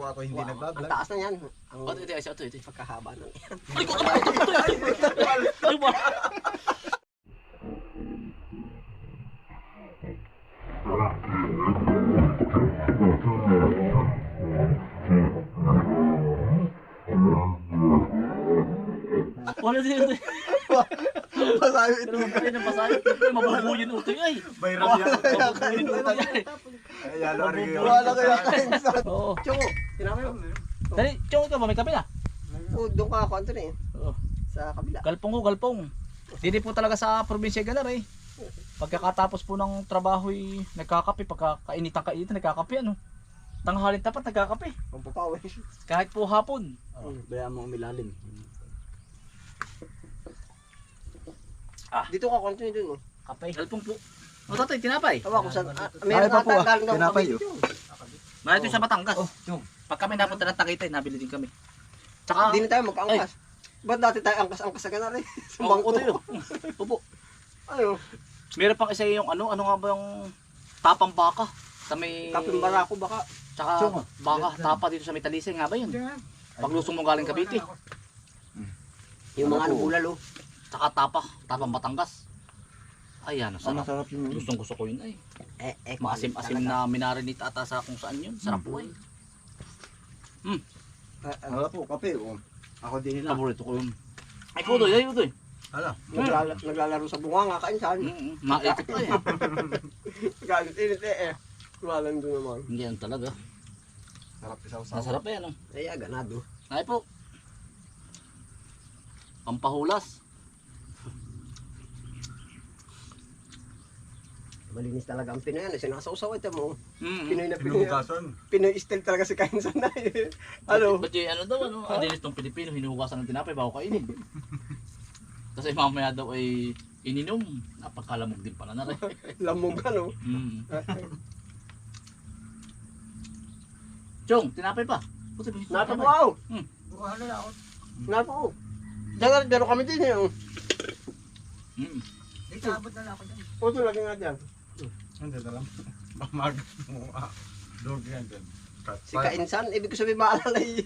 po ako hindi Wow, Ang nagbablog. taas na yan. Ang Oh, ito, ito, ito, ito. pagkahaba ng yan. Ay, ko ka ba? Wala din ito. Masabi Pero kaya nang pasayo, ito mabubuyin utoy ay. Bayram yan. Mabubuyin utoy ay. Wala kaya kainsan. Oo. Chungo, sinabi mo. Dali, chong ka ba? May kape na? Oh, doon ka ako, Anthony. Oo. Sa kabila. Galpong ko, galpong. Dili po talaga sa probinsya ganar eh. Pagkakatapos po ng trabaho ay nagkakape. Pagkakainitan kainitan, nagkakape ano. Tanghalin tapat, nagkakape. Pampapawis. Kahit po hapon. Bayaan mo umilalim. Dito ka, Anthony, doon. oh. Kape. Galpong po. O tatay, tinapay. Tawa ko saan. ah, Ay, Meron pa po, ata ah. galing daw Tinapay, kabit oh. yun. Narito sa Batangas. Oh, yung. Pag kami napunta ng Tagaytay, nabili din kami. Tsaka, Hindi na tayo magkaangkas. Ba't dati tayo angkas-angkas sa ganar? Sa oh, bangko. utoy yun. Opo. Ano? Meron pang isa yung ano, ano nga ba yung tapang baka? Sa may... Kaping barako baka. Tsaka Tsaka, baka, tapa dito sa may talisay nga ba yun? Paglusong mo galing Cavite. Yung mga Ano bulalo. Tsaka tapa, tapang Batangas. Ay, ano, Ang sarap. masarap yung Gustong gusto ko yun ay. Eh, eh. Maasim-asim na minarinate ata sa kung saan yun. Sarap po ay. Wala po, kape. Oh. Ako din nila. Paborito ko yun. Ay, kudoy, ay, kudoy. Hala. Naglala, naglalaro sa bunga nga kainsan. Mm, Maikot pa eh. Galit init eh eh. Walang doon naman. Hindi yan talaga. Sarap isaw sa. Nasarap eh, ano. Ay, ganado. Ay po. Pampahulas. Malinis talaga ang Pinoy yan. eh. Sinasawsaw ito mo. Mm. Pinoy na Pinoy. Pinuhugasan. Pinoy style talaga si kainsan na eh. Ano? Ba't yung ano daw, ano? Ang dinis ng Pilipino, hinuhugasan ng tinapay bago kainin. Kasi mamaya daw ay ininom. Napakalamog din pala na rin. Lamog ano. Mm. Chong, tinapay pa. Puti, Nato po ako. Hmm. Ano na ako? Nato po. Diyan daro kami din eh. oh. Mm. Puto lagi nga dyan. Hindi na lang. Mamag mo. Ah. Dog yan dyan. Si kainsan, ibig ko sabihin maalala eh.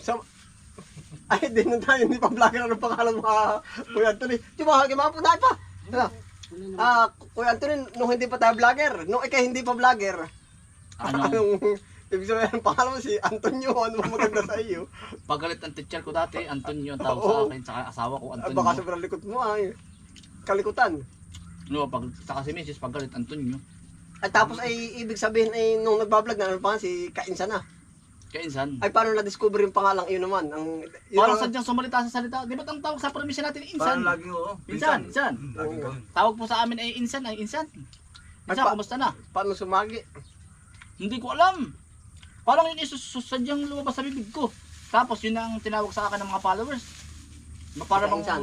Sa... Ay, di na tayo, hindi pa vlogger ang pangalan mo, ah, Kuya Anthony. Diba, gimapo na pa. Ano? Ah, Kuya Anthony, nung hindi pa tayo vlogger, nung ikay hindi pa vlogger, Ano, anong, ibig sabihin, ang pangalan mo si Antonio, ano ba maganda sa iyo? pagalit ang teacher ko dati, Antonio ang tawag sa akin, saka asawa ko, Ah, Antonio. baka sobrang likot mo ay. Kalikutan. No, pag, saka si Mrs. pagalit Antonio. At tapos ay ibig sabihin ay nung nagbablog na ano pa si Kainsan na. Kainsan. Ay paano na-discover yung pangalang iyon naman? Ang yun Parang ang- sadyang sumalita sa salita. Di ba ang tawag sa probinsya natin ay Parang insan? laging oo. Insan, insan. Laging Oo. ganun. Tawag po sa amin ay insan, ay insan. Ay, Insan, pa- kumusta na? paano sumagi? Hindi ko alam. Parang yun isus sadyang lumabas sa bibig ko. Tapos yun ang tinawag sa akin ng mga followers. Ma- Para bang Insan.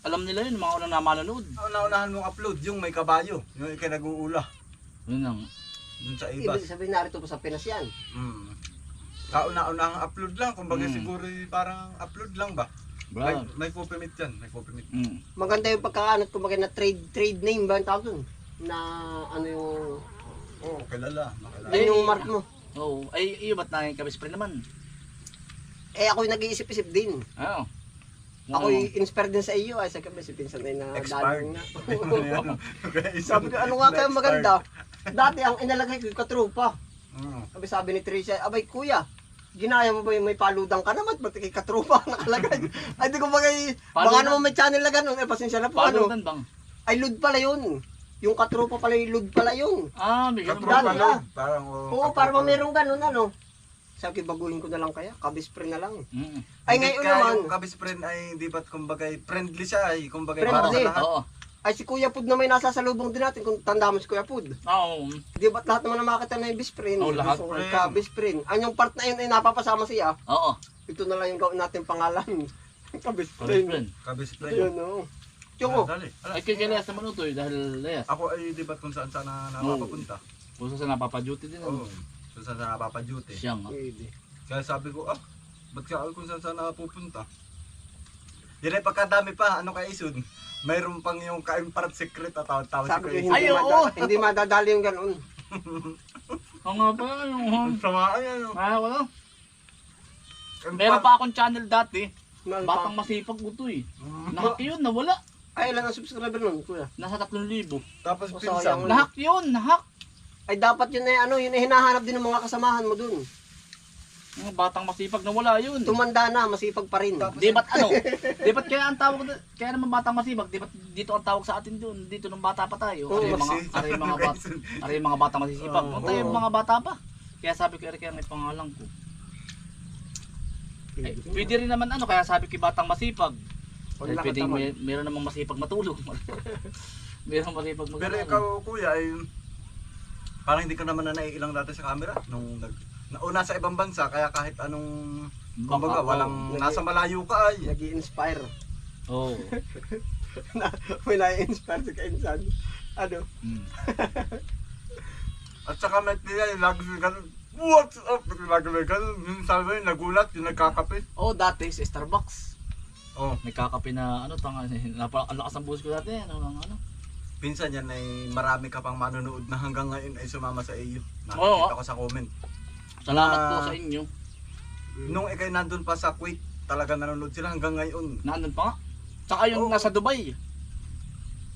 Alam nila yun, mga unang namanonood. Ang naunahan mong upload, yung may kabayo. Yung ikay nag-uula. Yun ang, Dun sa Ibig ibas. sabihin narito po sa Pinas yan. Hmm. Kauna-unahang upload lang. Kumbaga Hmm. siguro yung parang upload lang ba? May, bro. may po-permit yan. May po-permit. Mm. Maganda yung pagkakaanot kumbaga na trade trade name ba yung tawag dun? Na ano yung Oo, oh, kilala. Makilala. yun yung mark mo. Oo. Ay, iyo ba't nanging kabis naman? Eh ako yung nag-iisip-isip din. Oo. Ako inspired din sa iyo ay sa kami si Pinsan ay na daling na. Okay, sabi ko ano nga kaya maganda? Dati ang inalagay ko yung katrupa. Mm. Sabi sabi ni Tricia, abay kuya, ginaya mo ba yung may paludang ka naman? Ba't kay katrupa nakalagay? Ay di ko bagay, baka naman may channel na ganun. Eh pasensya na po ano. Paludan bang? Ay lud pala yun. Yung katrupa pala yung lud pala yun. Ah, may ganun? Dati, lang. ah. Parang oh, Oo, katropa para lang. mayroong ganun ano. Sabi ko, baguhin ko na lang kaya, kabispre na lang. Mm. Ay Hindi ngayon kaya naman, Yung kabis friend ay hindi ba't kumbaga friendly siya ay kumbaga Friendly. para sa lahat. Oo. ay si Kuya Pud na may nasa salubong din natin kung tanda mo si Kuya Pud. Oo. Di ba't lahat naman na makita na yung bisprin? Oo, lahat. Kabisprin. Ang yung part na yun ay napapasama siya. Oo. Ito na lang yung gawin natin pangalan. Kabisprin. kabisprin. Kabis friend. Ayun o. Yung Ah, dali. Ay, kay Elias naman ito eh, dahil Elias. Ako ay di ba't kung saan saan na napapapunta. Puso sa napapa-duty din. Oo. ano? Kung saan saan napapa-duty. Siya nga. Pwede. Kaya sabi ko, ah, ba't ka ako kung saan saan napupunta? Yan ay pagkadami pa, ano kay Isun? Mayroon pang yung kain part secret at tawag-tawag si Sabi ko Kuya hindi, Ay, Isun. oo. mada- hindi madadali yung ganun. Ang nga pa, yung... Ang sama yan. Ah, wala. Ang Meron pa akong channel dati. Mal- Batang masipag mo to eh. Mm. Nahack yun, nawala. Ay, ilan ang subscriber nun, kuya? Nasa 3,000. Tapos O, pinsan. sayang. Nahack yun, nahack. Ay, dapat yun eh, ano, yun eh, hinahanap din ng mga kasamahan mo dun. Ang batang masipag nawala yun. Tumanda na, masipag pa rin. Di ba't ano? Di ba't kaya ang tawag, kaya naman batang masipag, di ba't dito ang tawag sa atin doon, dito nung bata pa tayo. Oo, Aray mga, kasi- aray mga bata, aray mga batang masisipag. Oo. Kung tayo mga bata pa. Kaya sabi ko, Eric, yan may pangalan ko. Eh, pwede rin naman ano, kaya sabi ko batang masipag. Huwag Eh, lang pwedeng katamad. may, meron namang masipag matulog. meron masipag Pero ikaw, kuya, ay parang hindi ka naman na naiilang dati sa camera nung nag nauna sa ibang bansa kaya kahit anong kumbaga walang nasa malayo ka ay nag inspire Oo. May na-inspire si Kainsan. Ano? Mm. at saka may tiya lagi sila ganun what's up lagi may ganun minsan may nagulat yung nagkakape Oh, dati sa Starbucks. oh May kakape na ano tanga napaka ang lakas ng buhos ko dati ano ano. ano. Pinsan yan ay marami ka pang manonood na hanggang ngayon ay sumama sa iyo Oo. nakikita ko sa comment Salamat Ah. po sa inyo. nung ikay nandun pa sa Kuwait talaga nanonood sila hanggang ngayon Nandun pa nga. Tsaka yung Oo. nasa Dubai.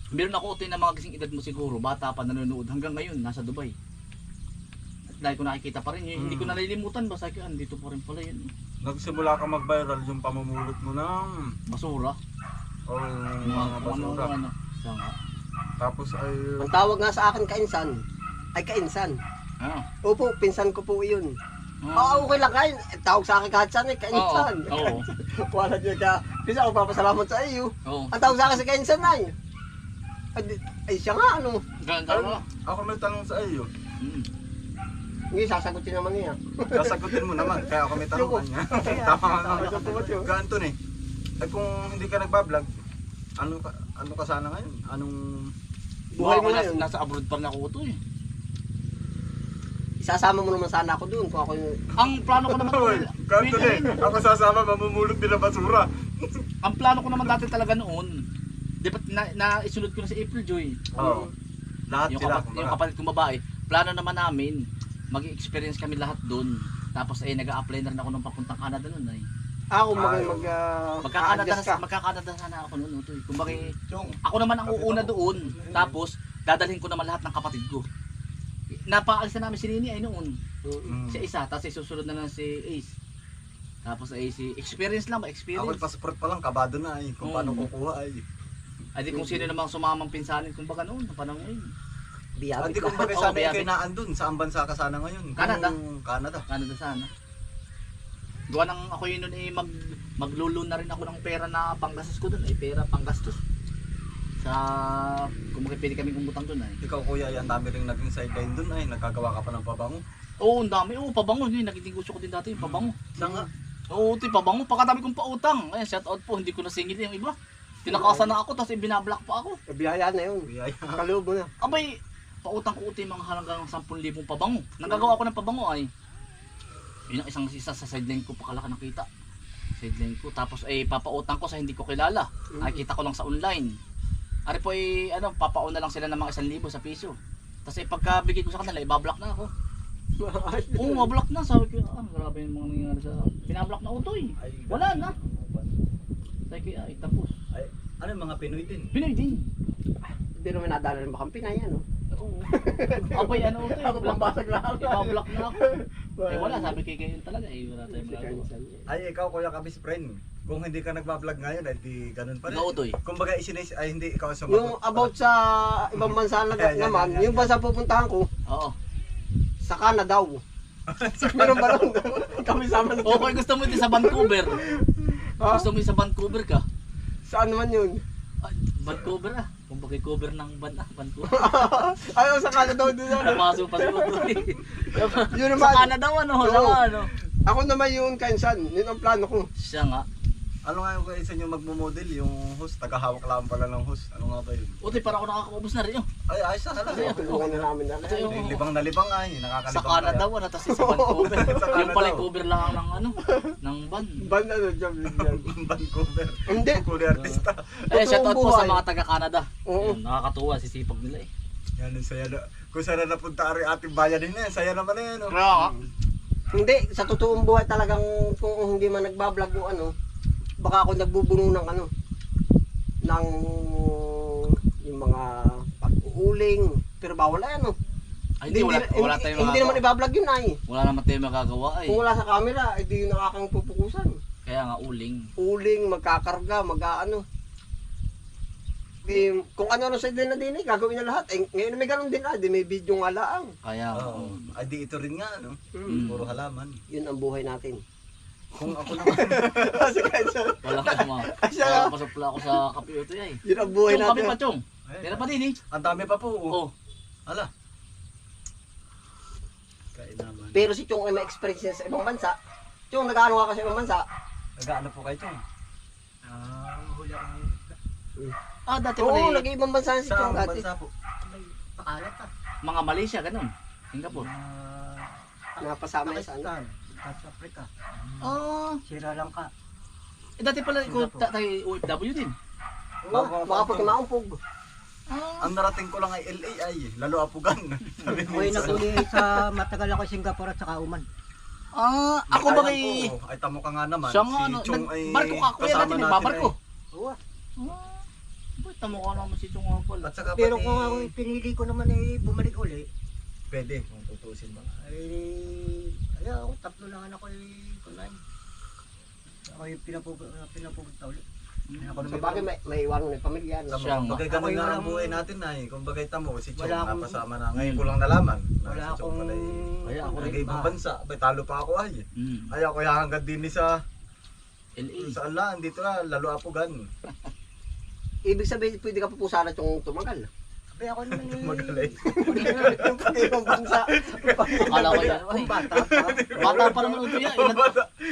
Meron ako utoy na mga kasing edad mo siguro, bata pa nanonood hanggang ngayon nasa Dubai. At dahil ko nakikita pa rin yun, hindi ko Mm. nalilimutan basta ko andito pa rin pala yun. nagsimula ka mag-viral yung pamumulot mo ng Basura. oh, Mga mga kung ano, basura ano. Siya nga. Tapos ay Ang tawag nga sa akin Kainsan, ay Kainsan. Ah. Opo, pinsan ko po yun. Ah. Oo, okay lang kain. Eh, Tawag sa akin kahit saan eh, Kainsan. Oo. Wala niya ka. Pinsan ko papasalamat sa iyo. Oo. Ang tawag sa akin si Kainsan ay. Ay, ay siya nga ano. Ganun Ay, talaga. ako may tanong sa iyo Mm. Hindi, sasagutin naman niya. sasagutin mo naman kaya ako may tanong kanya tama nga. Ganto eh ay kung hindi ka nagbablog ano ka ano ka sana ngayon anong Buhay mo Ako, ngayon. nasa, abroad pa rin ako utoy. Isasama mo naman sana ako doon kung ako yung... Ang plano ko naman Hoy, ganto pwede eh rin. ako sasama mamumulot din ng basura Ang plano ko naman dati talaga noon, di ba na, na isunod ko na si April Joy. oo lahat yung, sila kapat, yung kapatid kong babae, plano naman namin, mag-experience kami lahat doon. Tapos eh, nag-a-apply na rin ako ng papuntang Canada noon ay. Ako mag... Ay, mag uh, Magka-Canada, a-adjust ka. magka-Canada sana ako noon. Utoy. Kumbaga, eh, Chong, ako naman ang uuna doon. Tapos, dadalhin ko naman lahat ng kapatid ko. Napaalis na namin si Nini ay noon. Mm. mm, Si isa, tapos susunod na lang si Ace. Tapos ay si experience lang ba? ako Experience. passport pa lang kabado na ay kung Oo. paano kukuha ay Ay di kung sino namang sumamang pinsanin kung baka noon, sa panahon ngayon. Biyabi hindi ka. kung bagay Oo, sabi biyabi. kay naan dun saan bansa ka sana ngayon Canada. Kung Canada Canada sana. Gawa nang ako yun nun eh mag maglulun na rin ako ng pera na panggastos ko dun, ay pera panggastos. Sa kung pwede kami umutang dun ay. ikaw kuya ay ang dami ring naging sideline dun ay nagkagawa ka pa ng pabango Oo, ang dami. Oo, pabango. Yun, naging gusto ko din dati yung pabango. siya nga Oo, ito yung pabango. Pagkadami kong pautang. Ayan, shout out po. Hindi ko nasingil yung iba. Tinakasan na ako, tapos ibinablock pa ako. Biyaya na yun. biyaya Kaloob mo na. Abay, pautang ko uti mga halagang 10,000 pabango. Nagagawa ko ng pabango ay. Yun ang isang isa sa sideline ko pakalaki nakita. Sideline ko. Tapos ay papautang ko sa hindi ko kilala. Nakikita ko lang sa online. Ari po ay ano, papauna lang sila ng mga 1,000 sa piso. Tapos ay pagkabigay ko sa kanila, ibablock na ako. Oo, mablock na. Sabi ko, ah, grabe yung mga nangyayari sa... Pinablock na utoy. Wala na. Sabi ko, ay, tapos. ay ano yung mga Pinoy din Pinoy din. Hindi naman nadala ng bakang Pinay, ano? Oo. Abay, ano utoy. Ako pambasag lang ako. Ibablock na ako. Eh wala, sabi kay kayo talaga eh. Wala tayong magagawa. Ay ikaw kuya kabis friend kung hindi ka nagbablog ngayon ay di ganun pa rin Nautoy. kung baga isinis ay hindi ikaw ang sumagot Yung about sa ibang bansa na yan, naman, yan, yan, yung bansa pupuntahan ko, Oo. sa Canada. Meron ba nun? Kami sama na Okay, gusto mo din sa Vancouver. Gusto mo sa Vancouver ka? Saan naman yun? Vancouver ah. Bagay cover ng van ah, Vancouver. Ayaw, sa Canada din na. Napasok pa siguro. Yun sa naman. Canada ano, sa Oo. ano. Ako naman yung Kainsan. Yun ang plano ko. Siya nga. Ano nga yung isa nyo magmo-model yung host tagahawak lang pala ng host ano nga ba yun Utoy, para ako nakakaubos na rin yun. ay ayos na talaga Tulungan na namin na. Ito yung- libang na libang ay nakakalibang Sa Canada wala, tapos sa Vancouver. Sa yung Canada, pala oh. cover lang ng ano, ng van. Ban ano, job yun yan. Vancouver Hindi. Kuli artista Eh, shout out po sa buhay. mga taga Canada. Oo. Ayun, nakakatuwa, sisipag nila eh. yan yung saya na Kung saan na napunta ari ating bayan din eh. Saya naman eh. No? Kaya Hindi, sa totoong buhay talagang kung hindi man nagbablog o ano, baka ako nagbubuno ng ano, ng yung mga pag-uuling. Pero bawal ay ano. Ay, hindi, wala, wala hindi, tayong hindi naman ibablog yun ay. Wala naman tayong magagawa ay. Kung wala sa camera, hindi yun ang aking pupukusan. Kaya nga uling. Uling, magkakarga, mag-ano. Eh, kung ano-ano sa din na din eh, gagawin na lahat. Eh, ngayon may ganun din ah, di may video nga laang. Kaya, oh. Ay di ito rin nga no. Hmm. Puro halaman. Yun ang buhay natin. Kung ako naman. Kasi kahit sa, wala ka ma. Siya. Kaya ako sa kape ito ay. yun ang buhay Chong, kape natin. pa, Chong. Ay, Meron pa din eh. Ang dami pa po. Oh. Oh. Ala. Kain naman. Pero si Chong ay may experience niya sa ibang bansa. Chong, nag-ano ka sa ibang bansa? Nag-ano po kayo Chong? Ah, huli ako. Ah, dati Oo, pala eh. nag-ibang bansa si Sa Chong dati. bansa po. Paalat ah. Mga Malaysia, ganun. Singapore. Napasama niya sa ano. Pakistan, South Africa, Ah, Sri Lanka. eh, dati pala ko ta- tayo OFW din. Oo, baka pag maumpog. Ah, Ang narating ko lang ay LA ay lalo apugan. Sabi mo. Nakuli sa matagal ako Singapore at saka Oman. ah, ako ba kay... Ay tamo ka nga naman. Siya nga, ano, si Chong ay barko ka, kuya kasama natin, natin nagbabarko. Oo. Ah, Ba't tamo ka naman si ay- pala? At saka Pero kung ako pinili ko naman ay bumalik uli, Pwede kung tutusin mo. ay ay ako tatlo lang anak ko ay kunay. Ako yung pinapug pinapupunta uli. Ako Sa naman. bagay, may, may iwan may pamilya. no? Siya nga. bagay Ako ganun yung nga ang buhay natin ay. Kung bagay tamo, si Chong Wala akong- napasama na. Ngayon ko lang nalaman. na Wala si Chong akong pala ay Ay, ako rin nag-ibang ba? bansa. Bay, talo pa ako ay. Hmm. Ay ako hanggang din ni sa LA. sa Allah, dito na lalo apugan. Ibig sabihin, pwede ka pa po sana Chong tumagal. Sabi ako naman eh. Magaling. yung pag-ibang bansa. Akala ko yan. Ay, Bata pa. bata pa naman ito yan. Ilan,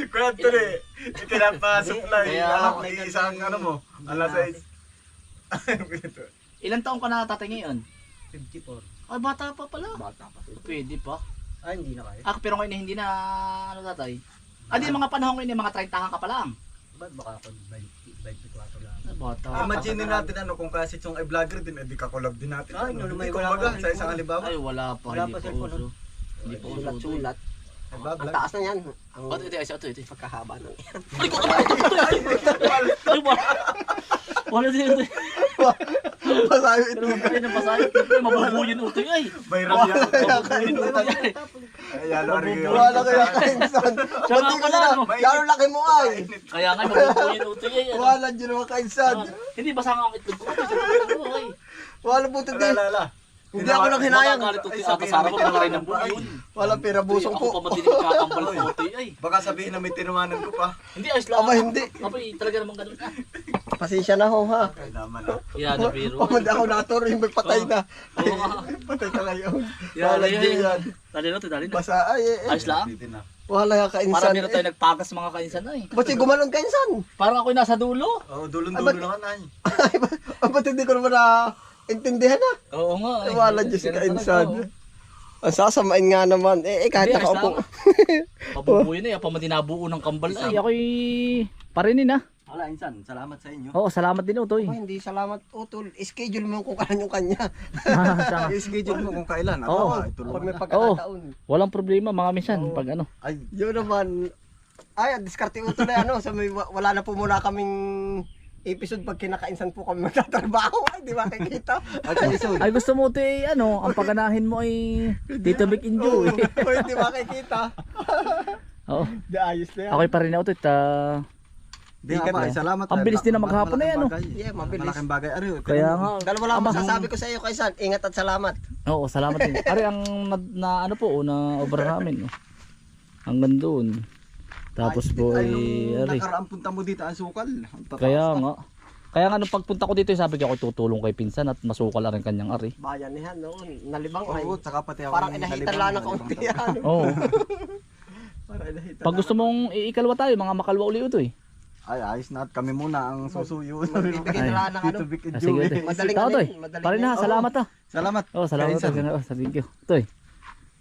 Kuya Anthony, itinapasok lang. Kaya- Alam ko, isang ano mo. Alas 6. ilan taong ka na tatay ngayon? 54. Ay, bata pa pala. Bata pa. Pwede pa. Ah, hindi na kaya. Ah, pero ngayon eh, hindi na, ano tatay? Ah, di mga panahon ngayon, eh, mga 30 ka pa lang. Ba't baka ako 20, 24 lang. Ah, bata. Imagine natin ano kung kasi Chong ay vlogger din, edi kakolab din natin. Ay, ano. no, may Hindi wala kumbaga, pa sa isang halimbawa. Ay, wala pa. Wala hindi pa pa cellphone, uso. Hindi pa uso. eh. Sulat-sulat. Ang taas na yan. Ang Ba't ito, ito, ito, ito. pagkahaba ng Ay, ko, ito, ito, ito. Ay, wala. Wala din ito. Masabi Pero ay, nabasahin. Ito, mabubuyin ito, ay. Bayram yan. Mabubuyin ito, ay. Ay, ano, ari- Wala kaya kainsan. Nga pala, ano. Lalo laki mo ay. Kaya nga, mabubuyin ito, ay. ano. Wala dyan naman kainsan. Hindi, basa nga ang itlog ko. Ko. Wala po ito Ala, din. Hindi ako nang hinayang. Ito, Ay, ata Sara, wala rin ng yun. Wala pera busong Ako po. pa matinig kakambal ko, ay. Baka sabihin na may tinumanan ko pa. Hindi, ayos lang. Aba, hindi. Aba, eh, talaga naman ganun. Ah, Pasensya na ho ha. Ay, naman ah. Yan, na biro. Pamad ako naturo yung may patay na. Oo nga. Patay ka ngayon. Yan, Wala yan. Dali na, dali na. Basa ay eh. eh. Ayos lang. Na. Wala ka Para kainsan. meron tayo nagpagas mga kainsan ay. Ba't si gumalong kainsan? Parang ako'y nasa dulo. Oo, dulong-dulo Ay, ba't- lang ay. Ay, ba- ba't hindi ko naman na intindihan na? Oo nga. Ay, wala dyan si kainsan. Ang sasamain nga naman. Eh, eh kahit Hindi, nakaupo. Pabubuyo na eh. Pamati nabuo ng kambal ay. Ako'y parinin na. Wala, insan. Salamat sa inyo. Oo, salamat din utoy. Ay, hindi salamat utol. Schedule mo kung kailan yung kanya. I-schedule mo kung kailan. At Oo. ituloy Pag may pagkakataon. Walang problema mga minsan. Pag ano. Ay, Yun naman. Ay, diskarte utol na ano. Sa may, wa- wala na po muna kaming episode pag kinakainsan po kami magtatrabaho. Ay, di ba kikita? at. Ay gusto mo utoy ano. Ang paganahin mo ay Tito Big Enjoy. Uy, di ba kikita? Oo. Di ayos na yan. Ako'y parin na utoy. Ta... Di ka ay salamat. Ang bilis din na maghapon na yan, oh. Yeah, mabilis. Malaking bagay. Ano, Kaya nga. Dalawa lang ang Aba. masasabi ko sa iyo, Kaisan. Ingat at salamat. Oo, salamat din. Ari ang na, na ano po, na over namin. Oh. Hanggang doon. Tapos po ay, nung ari. nakaraan punta mo dito ang sukal. Ang Kaya nga. Kaya nga nung pagpunta ko dito, sabi ko ako tutulong kay pinsan at masukal rin kanyang ari. Bayan niyan, no? Nalibang ay. Oo, tsaka pati ako. Parang yung inahitan lang ng kaunti yan. Oo. Pag gusto mong iikalwa tayo, mga makalwa uli ito eh. Ay, ayos na at kami muna ang susuyo. Magbibigay na lang ng ano. Big Ah, sige, enjoy. Madaling eh. alin, madaling Parin na, alin. salamat ah. Salamat. Oh, salamat. Kainsan. Oh, thank you. Eh.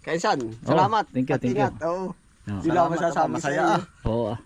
Kaisan, salamat. thank you, thank you. ingat. Oo. Hindi lang ako masasama Masaya sa iyo. Oo ah.